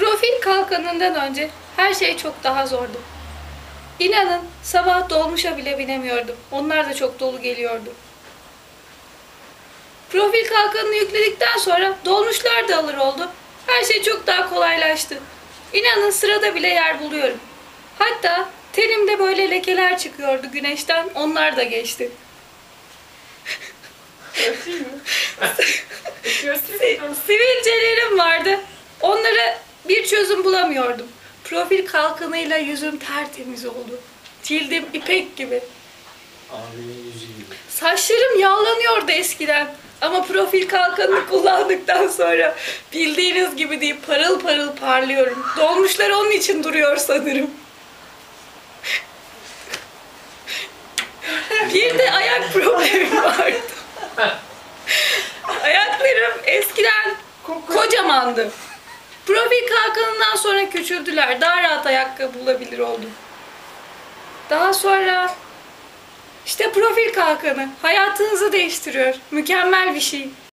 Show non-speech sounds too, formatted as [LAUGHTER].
Profil kalkanından önce her şey çok daha zordu. İnanın sabah dolmuşa bile binemiyordum. Onlar da çok dolu geliyordu. Profil kalkanını yükledikten sonra dolmuşlar da alır oldu. Her şey çok daha kolaylaştı. İnanın sırada bile yer buluyorum. Hatta tenimde böyle lekeler çıkıyordu güneşten. Onlar da geçti. [LAUGHS] Sivilcelerim vardı. Çözüm bulamıyordum. Profil kalkanıyla yüzüm tertemiz oldu. Cildim ipek gibi. Abinin yüzü gibi. Saçlarım yağlanıyordu eskiden. Ama profil kalkanını kullandıktan sonra bildiğiniz gibi değil parıl parıl parlıyorum. Dolmuşlar onun için duruyor sanırım. Bir de ayak problemim vardı. Ayaklarım eskiden kocamandı. Profil kalkanından sonra küçüldüler. Daha rahat ayakkabı bulabilir oldum. Daha sonra işte profil kalkanı hayatınızı değiştiriyor. Mükemmel bir şey.